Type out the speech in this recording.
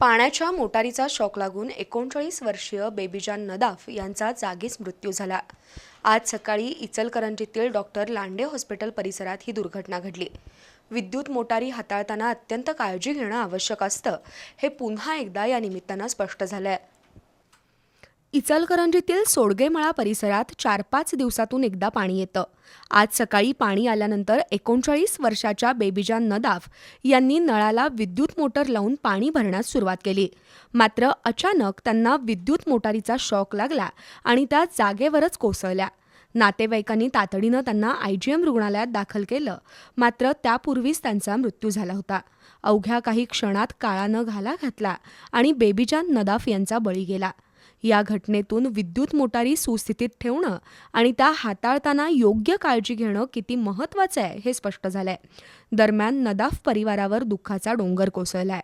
पाण्याच्या मोटारीचा शॉक लागून एकोणचाळीस वर्षीय बेबीजान नदाफ यांचा जागीच मृत्यू झाला. आज सकाळी इचलकरंजीतील डॉक्टर लांडे हॉस्पिटल परिसरात ही दुर्घटना घडली. विद्युत मोटारी हाताळताना अत्यंत काळजी घेणं आवश्यक असतं हे पुन्हा एकदा या निमित्तानं स्पष्ट झालं आहे इचलकरंजीतील सोडगेमळा परिसरात चार पाच दिवसातून एकदा पाणी येतं. आज सकाळी पाणी आल्यानंतर एकोणचाळीस वर्षाच्या बेबीजान नदाफ यांनी नळाला विद्युत मोटर लावून पाणी भरण्यास सुरुवात केली. मात्र अचानक त्यांना विद्युत मोटारीचा शॉक लागला आणि त्या जागेवरच कोसळल्या. नातेवाईकांनी तातडीनं त्यांना आयजीएम रुग्णालयात दाखल केलं. मात्र त्यापूर्वीच त्यांचा मृत्यू झाला होता. अवघ्या काही क्षणात काळानं घाला घातला आणि बेबीजान नदाफ यांचा बळी गेला. या घटनेतून विद्युत मोटारी सुस्थितीत ठेवणं आणि त्या हाताळताना योग्य काळजी घेणं किती महत्त्वाचं आहे हे स्पष्ट झालंय. दरम्यान नदाफ परिवारावर दुःखाचा डोंगर कोसळलाय.